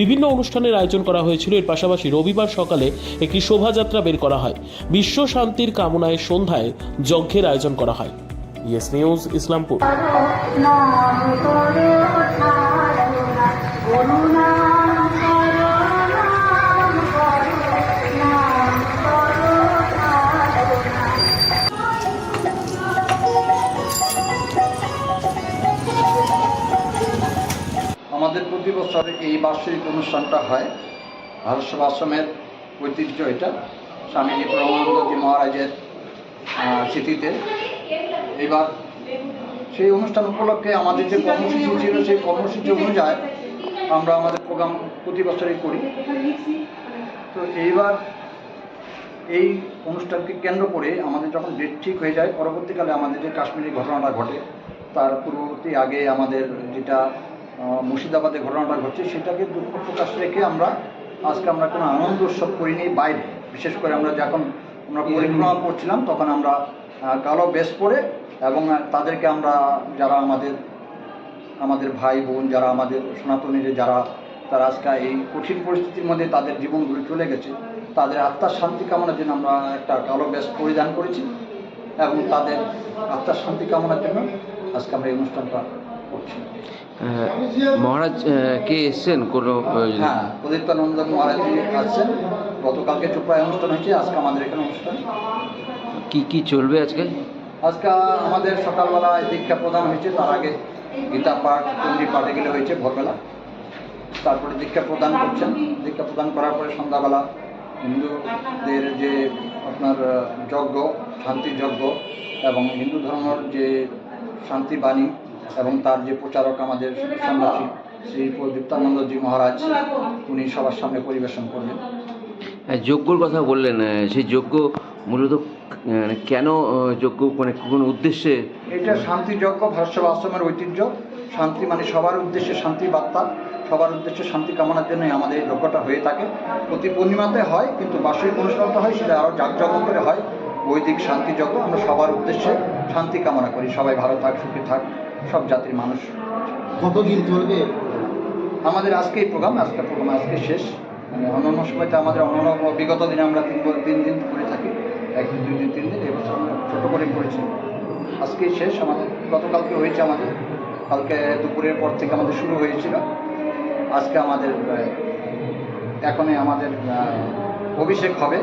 বিভিন্ন অনুষ্ঠানের আয়োজন করা হয়েছিল। এর পাশাপাশি রবিবার সকালে একটি শোভাযাত্রা বের করা হয়। বিশ্ব শান্তির কামনায় সন্ধ্যায় যজ্ঞের আয়োজন করা হয়। ইয়েস নিউজ ইসলামপুর বার্ষিক অনুষ্ঠানটা হয়। ভারত সেবা আশ্রমের ঐতিহ্য এটা। স্বামীজি প্রমানন্দজি মহারাজের স্মৃতিতে। এবার সেই অনুষ্ঠান উপলক্ষে আমাদের যে কর্মসূচি ছিল, সেই কর্মসূচি অনুযায়ী আমরা আমাদের প্রোগ্রাম প্রতি বছরই করি। তো এইবার এই অনুষ্ঠানকে কেন্দ্র করে আমাদের যখন ডেট ঠিক হয়ে যায়, পরবর্তীকালে আমাদের যে কাশ্মীরি ঘটনাটা ঘটে, তার পূর্ববর্তী আগে আমাদের যেটা মুর্শিদাবাদে ঘটনাটা ঘটছে সেটাকে দুঃখ প্রকাশ রেখে আমরা আজকে আমরা কোনো আনন্দ উৎসব করিনি বাইরে। বিশেষ করে আমরা যখন আমরা পরিক্রমা করছিলাম, তখন আমরা কালো বেশ পরে এবং তাদেরকে আমরা যারা আমাদের আমাদের ভাই বোন, যারা আমাদের সনাতনীরা যারা, তারা আজকে এই কঠিন পরিস্থিতির মধ্যে তাদের জীবনগুলো চলে গেছে। তাদের আত্মার শান্তি কামনার জন্য আমরা একটা কালো ব্যাস পরিধান করেছি এবং তাদের আত্মার শান্তি কামনার জন্য আজকে আমরা এই অনুষ্ঠানটা মহারাজ কে এসছেন? কোনো হ্যাঁ প্রদীপ্তানন্দ মহারাজ আসছেন গতকালকে চোপড়ায় অনুষ্ঠান হয়েছে আজকে আমাদের এখানে অনুষ্ঠান। কি কি চলবে আজকে? আজকে আমাদের সকালবেলা দীক্ষা প্রদান হয়েছে তার আগে গীতা পাঠ চণ্ডী পাঠ এগুলো হয়েছে ভোরবেলা। তারপরে দীক্ষা প্রদান করছেন। দীক্ষা প্রদান করার পরে সন্ধ্যাবেলা হিন্দুদের যে আপনার যজ্ঞ শান্তি যজ্ঞ এবং হিন্দু ধর্মের যে শান্তি বাণী এবং তার যে প্রচারক আমাদের সন্ন্যাসী শ্রী দীপ্তানন্দজি মহারাজ উনি সবার সামনে পরিবেশন করবেন। হ্যাঁ, যজ্ঞর কথা বললেন সেই যজ্ঞ মূলত মানে কেন যজ্ঞ মানে কোন উদ্দেশ্যে? এটা শান্তি যজ্ঞ ভারসেব আশ্রমের ঐতিহ্য। শান্তি মানে সবার উদ্দেশ্যে শান্তি বার্তা সবার উদ্দেশ্যে শান্তি কামনার জন্যই আমাদের এই যজ্ঞটা হয়ে থাকে। প্রতি পূর্ণিমাতে হয় কিন্তু বার্ষিক অনুষ্ঠানটা হয় সেটা আরও জাঁকজমক করে হয়। বৈদিক শান্তি যজ্ঞ আমরা সবার উদ্দেশ্যে শান্তি কামনা করি। সবাই ভালো থাক সুখী থাক সব জাতির মানুষ। কতদিন চলবে? আমাদের আজকে এই প্রোগ্রাম আজকে প্রোগ্রাম আজকে শেষ। মানে অন্যান্য সময়তে আমাদের অন্যান্য বিগত দিনে আমরা তিন তিন দিন করে থাকি। একদিন দুই দিন তিন দিন এবছর আমরা ছোটো করে করেছি। আজকেই শেষ আমাদের গতকালকে হয়েছে আমাদের। কালকে দুপুরের পর থেকে আমাদের শুরু হয়েছিল। আজকে আমাদের এখনই আমাদের অভিষেক হবে।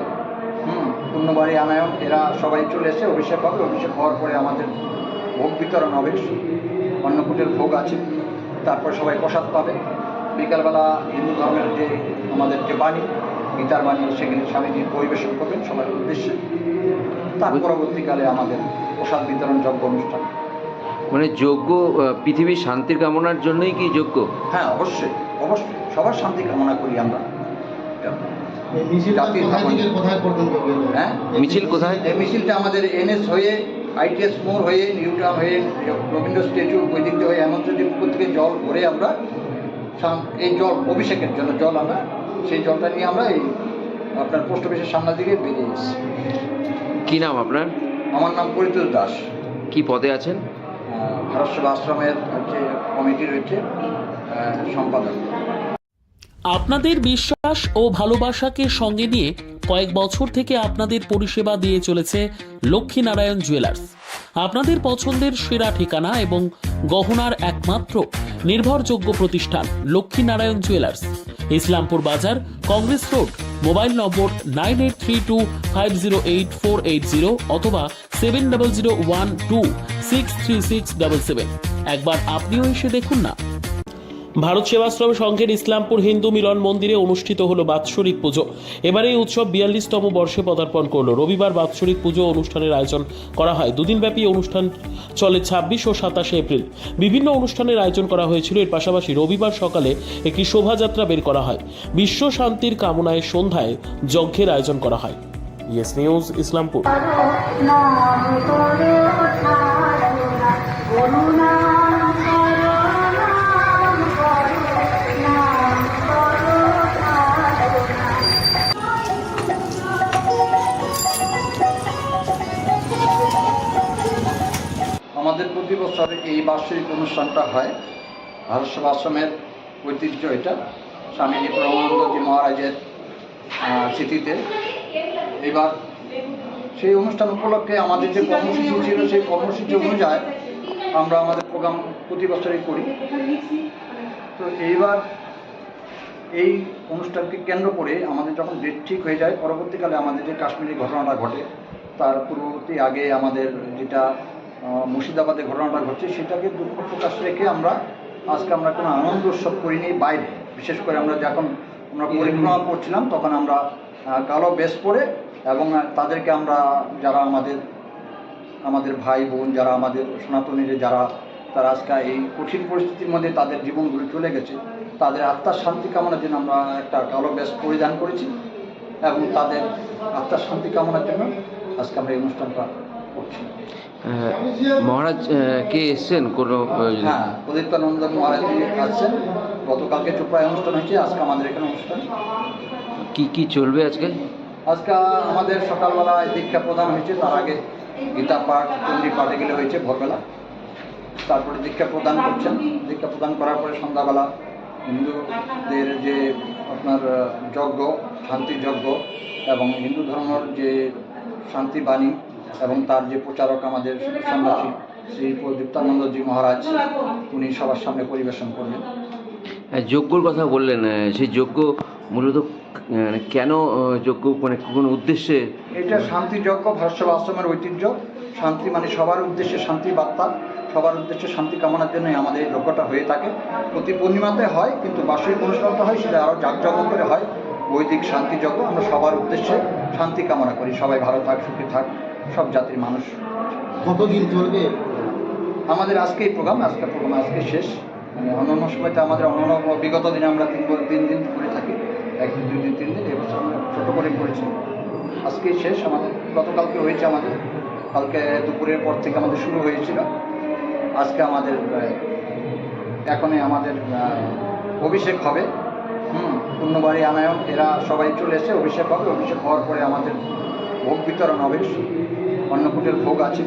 পূর্ণবাড়ি আনায়ন এরা সবাই চলে এসে অভিষেক হবে। অভিষেক হওয়ার পরে আমাদের ভোগ বিতরণ হবে। অন্নকূটের ভোগ আছে। তারপর সবাই প্রসাদ পাবে। বিকালবেলা হিন্দু ধর্মের যে আমাদের যে বাণী গীতার বাণী সেগুলি স্বামীজি পরিবেশন করবেন সবার উদ্দেশ্যে। তার পরবর্তীকালে আমাদের প্রসাদ বিতরণ যজ্ঞ অনুষ্ঠান। মানে যজ্ঞ পৃথিবীর শান্তির কামনার জন্যই কি যজ্ঞ? হ্যাঁ অবশ্যই। অবশ্যই। সবার শান্তি কামনা করি আমরা। গেল হ্যাঁ? মিছিল কোথায়? এই মিছিলটা আমাদের এনএস হয়ে আইটিএস মোড় হয়ে নিউটাউন হয়ে রবীন্দ্র স্ট্যাচু বৈদিক হয়ে এমনচন্দ্রী পুকুর থেকে জল ভরে আমরা সাম- এই জল অভিষেকের জন্য জল আমরা সেই জলটা নিয়ে আমরা এই আপনার পোস্ট অফিসের সামনের দিকে বেরিয়ে এসেছি। কি নাম আপনার? আমার নাম পরিতোষ দাস। কি পদে আছেন? ভারত সেবা আশ্রমের যে কমিটি রয়েছে সম্পাদক। আপনাদের বিশ্বাস ও ভালোবাসাকে সঙ্গে নিয়ে কয়েক বছর থেকে আপনাদের পরিষেবা দিয়ে চলেছে লক্ষ্মীনারায়ণ জুয়েলার্স। আপনাদের পছন্দের সেরা ঠিকানা এবং গহনার একমাত্র নির্ভরযোগ্য প্রতিষ্ঠান লক্ষ্মীনারায়ণ জুয়েলার্স। ইসলামপুর বাজার, Congress road, mobile number nine eight three two five zero eight four eight zero অথবা seven double zero one two six three six double seven. একবার আপনিও এসে দেখুন না। ভারত সেবাশ্রম সংঘের ইসলামপুর হিন্দু মিলন মন্দিরে অনুষ্ঠিত হলো বাৎসরিক পুজো। এবার এই উৎসব বিয়াল্লিশতম বর্ষে পদার্পণ করল। রবিবার বাৎসরিক পুজো অনুষ্ঠানের আয়োজন করা হয়। দুদিনব্যাপী অনুষ্ঠান চলে ছাব্বিশ ও সাতাশে এপ্রিল। বিভিন্ন অনুষ্ঠানের আয়োজন করা হয়েছিল। এর পাশাপাশি রবিবার সকালে একটি শোভাযাত্রা বের করা হয়। বিশ্ব শান্তির কামনায় সন্ধ্যায় যজ্ঞের আয়োজন করা হয়। Yes News Islampur. প্রতি এই বার্ষিক অনুষ্ঠানটা হয়। ভারত সেবা আশ্রমের ঐতিহ্য এটা। স্বামীজি প্রমানন্দজি মহারাজের স্মৃতিতে। এবার সেই অনুষ্ঠান উপলক্ষে আমাদের যে কর্মসূচি ছিল, সেই কর্মসূচি অনুযায়ী আমরা আমাদের প্রোগ্রাম প্রতি বছরই করি। তো এইবার এই অনুষ্ঠানকে কেন্দ্র করে আমাদের যখন ডেট ঠিক হয়ে যায়, পরবর্তীকালে আমাদের যে কাশ্মীরি ঘটনাটা ঘটে, তার পূর্ববর্তী আগে আমাদের যেটা মুর্শিদাবাদে ঘটনাটা ঘটছে, সেটাকে দুঃখ প্রকাশ রেখে আমরা আজকে আমরা কোনো আনন্দ উৎসব করিনি বাইরে। বিশেষ করে আমরা যখন আমরা পরিক্রমা করছিলাম, তখন আমরা কালো বেশ পরে এবং তাদেরকে আমরা, যারা আমাদের আমাদের ভাই বোন, যারা আমাদের সনাতনীরা যারা, তারা আজকে এই কঠিন পরিস্থিতির মধ্যে তাদের জীবনগুলো চলে গেছে। তাদের আত্মার শান্তি কামনার জন্য আমরা একটা কালো ব্যাস পরিধান করেছি এবং তাদের আত্মার শান্তি কামনার জন্য আজকে আমরা এই অনুষ্ঠানটা মহারাজ কে এসছেন? কোনো হ্যাঁ প্রদীপ্তানন্দ মহারাজজি আসছেন গতকালকে চোপড়ায় অনুষ্ঠান হয়েছে আজকে আমাদের এখানে অনুষ্ঠান। কি কি চলবে আজকে? আজকে আমাদের সকালবেলায় দীক্ষা প্রদান হয়েছে তার আগে গীতা পাঠ চণ্ডী পাঠ এগুলো হয়েছে ভোরবেলা। তারপরে দীক্ষা প্রদান করছেন। দীক্ষা প্রদান করার পরে সন্ধ্যাবেলা হিন্দুদের যে আপনার যজ্ঞ শান্তি যজ্ঞ এবং হিন্দু ধর্মের যে শান্তি বাণী এবং তার যে প্রচারক আমাদের সন্ন্যাসী শ্রী প্রদীপ্তানন্দজি মহারাজ উনি সবার সামনে পরিবেশন করবেন আহ, যজ্ঞর কথা বললেন সেই যজ্ঞ মূলত মানে কেন যজ্ঞ মানে কোন উদ্দেশ্যে? এটা শান্তি যজ্ঞ ভাষ্য আশ্রমের ঐতিহ্য। শান্তি মানে সবার উদ্দেশ্যে শান্তি বার্তা সবার উদ্দেশ্যে শান্তি কামনার জন্যই আমাদের এই যজ্ঞটা হয়ে থাকে। প্রতি পূর্ণিমাতে হয় কিন্তু বার্ষিক অনুষ্ঠানটা হয় সেটা আরও জাঁকজমক করে হয়। বৈদিক শান্তি যজ্ঞ আমরা সবার উদ্দেশ্যে শান্তি কামনা করি। সবাই ভালো থাক সুখী থাক। সব জাতির মানুষ। কতদিন চলবে? আমাদের আজকে এই প্রোগ্রাম আজকে প্রোগ্রাম আজকে শেষ। মানে অন্যান্য সময়তে আমাদের অন্যান্য বিগত দিনে আমরা তিন তিন দিন করে থাকি। একদিন দুই দিন তিন দিন এবছর আমরা ছোটো করে করেছি। আজকে শেষ আমাদের গতকালকে হয়েছে আমাদের। কালকে দুপুরের পর থেকে আমাদের শুরু হয়েছিল। আজকে আমাদের এখনই আমাদের অভিষেক হবে। হুম পূর্ণবাড়ি আনায়ন এরা সবাই চলে এসে অভিষেক হবে। অভিষেক হওয়ার পরে আমাদের ভোগ বিতরণ হবে অন্নকূটের ভোগ আছে।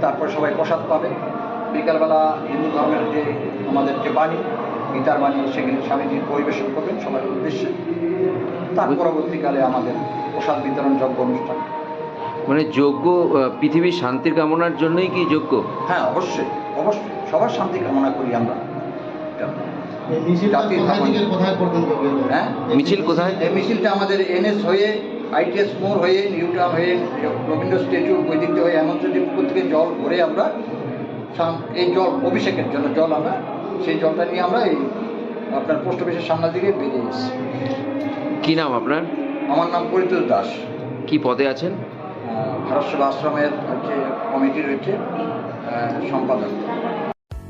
তারপর সবাই প্রসাদ পাবে। বিকালবেলা হিন্দু ধর্মের যে আমাদের যে বাণী গীতার বাণী সেগুলি স্বামীজি পরিবেশন করবেন সবার উদ্দেশ্যে। তার পরবর্তীকালে আমাদের প্রসাদ বিতরণ যজ্ঞ অনুষ্ঠান। মানে যজ্ঞ আহ, পৃথিবীর শান্তির কামনার জন্যই কি যজ্ঞ? হ্যাঁ অবশ্যই অবশ্যই। সবার শান্তি কামনা করি আমরা। জাতির কোথায় হ্যাঁ? মিছিল কোথায়? এই মিছিলটা আমাদের এনএস হয়ে আইটিএস মোড় হয়ে নিউটাউন হয়ে রবীন্দ্র স্ট্যাচু বৈদিক হয়ে এমনচন্ডী পুকুর থেকে জল ভরে আমরা এই জল অভিষেকের জন্য জল আমরা সেই জলটা নিয়ে আমরা এই আপনার পোস্ট অফিসের সামনের দিকে বেরিয়ে এসেছি। কি নাম আপনার? আমার নাম পরিতোষ দাস। কি পদে আছেন? ভারত সেবা আশ্রমের হচ্ছে কমিটি রয়েছে সম্পাদক।